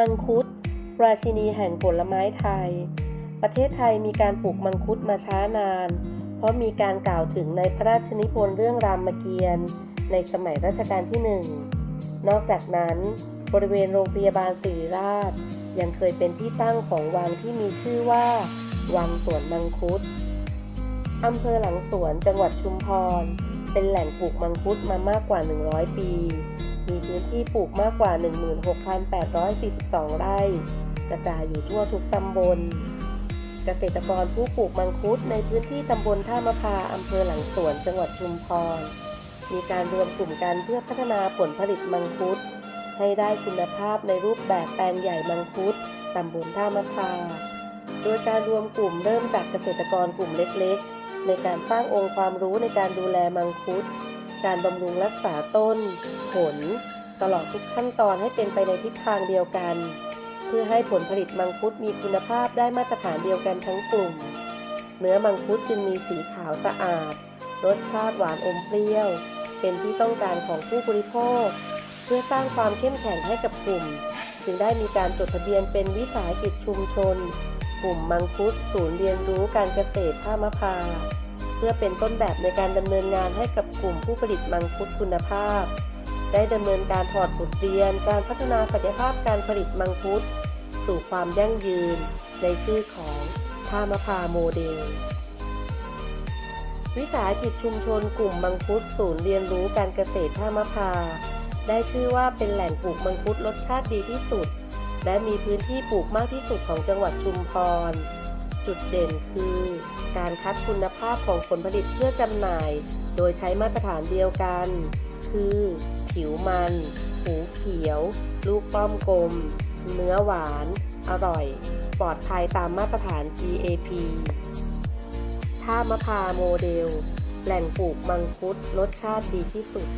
มังคุด ราชินีแห่งผลไม้ไทย ประเทศไทยมีการปลูกมังคุดมาช้านาน เพราะมีการกล่าวถึงในพระราชนิพนธ์เรื่องรามเกียรติ์ในสมัยรัชกาลที่หนึ่ง นอกจากนั้น บริเวณโรงพยาบาลศริราช ยังเคยเป็นที่ตั้งของวังที่มีชื่อว่า วังสวนมังคุดอำเภอหลังสวนจังหวัดชุมพร เป็นแหล่งปลูกมังคุดมามากกว่า 100 ปี มีพื้นที่ปลูกมากกว่า 16,842 ไร่ กระจายอยู่ทั่วทุกตำบล เกษตรกรผู้ปลูกมังคุดในพื้นที่ตำบลท่ามะพร้าวอำเภอหลังสวนจังหวัดชุมพร มีการรวมกลุ่มกันเพื่อพัฒนาผลผลิตมังคุด ให้ได้คุณภาพในรูปแบบแปลงใหญ่มังคุดตำบลท่ามะพร้าวโดยการรวมกลุ่มเริ่มจากเกษตรกรกลุ่มเล็กๆ ในการสร้างองค์ความรู้ในการดูแลมังคุด การบำรุงรักษาต้น ผล ตลอดทุกขั้นตอนให้เป็นไปในทิศทางเดียวกัน เพื่อให้ผลผลิตมังคุดมีคุณภาพได้มาตรฐานเดียวกันทั้งกลุ่ม เนื้อมังคุดจึงมีสีขาวสะอาด รสชาติหวานอมเปรี้ยว เป็นที่ต้องการของผู้บริโภค เพื่อสร้างความเข้มแข็งให้กับกลุ่ม จึงได้มีการจดทะเบียนเป็นวิสาหกิจชุมชน กลุ่มมังคุดศูนย์เรียนรู้การเกษตรท่ามะพร้าว พื่อเป็นต้นแบบในการดำเนินงานให้กับกลุ่มผู้ผลิตมังคุดคุณภาพ ได้ดำเนินการถอดบทเรียน การพัฒนาศักยภาพการผลิตมังคุดสู่ความยั่งยืน ในชื่อของท่ามะพร้าวโมเดล วิสาหกิจชุมชนกลุ่มมังคุดศูนย์เรียนรู้การเกษตรท่ามะพร้าวได้ชื่อว่าเป็นแหล่งปลูกมังคุดรสชาติดีที่สุด และมีพื้นที่ปลูกมากที่สุดของจังหวัดชุมพร จุดเด่นคือ การคัดคุณภาพของผลผลิตเพื่อจำหน่าย โดยใช้มาตรฐานเดียวกัน คือ ผิวมัน หูเขียว ลูกป้อมกลม เนื้อหวาน อร่อย ปลอดภัยตามมาตรฐาน GAP ท่ามะพร้าวโมเดล แหล่งปลูกมังคุดรสชาติดีที่สุด